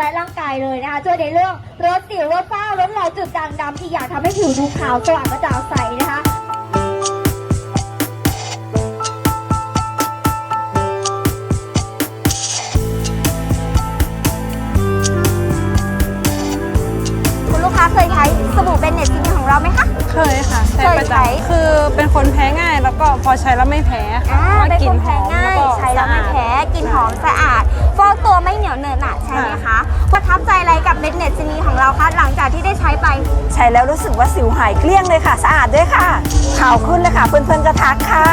เลยนะคะช่วยในเรื่องลดสิวลดฝ้าลดรอยจุดด่างดำที่อยากทำให้ผิวดูขาวสว่างกระจ่างใสนะคะคุณลูกค้าเคยใช้สบู่เบนเน็ตจริงของเราไหมคะ เคยค่ะใช้ประเคยใช้จำคือเป็นคนแพ้ง่ายแล้วก็พอใช้แล้วไม่แพ้ค่ะอ่าเพราะว่าเป็นกลิ่คนนหแพ้อมง่ายก็ใช้แล้วไม่สะอาด แพ้กลินหอมสะอาด ฟอกตัวไม่เหนียวเหนอะหนะ คะ หลังจากที่ได้ใช้ไป ใช้แล้วรู้สึกว่าสิวหายเกลี้ยงเลยค่ะ สะอาดด้วยค่ะขาวขึ้นเลยค่ะ เพื่อนๆก็ทักค่ะ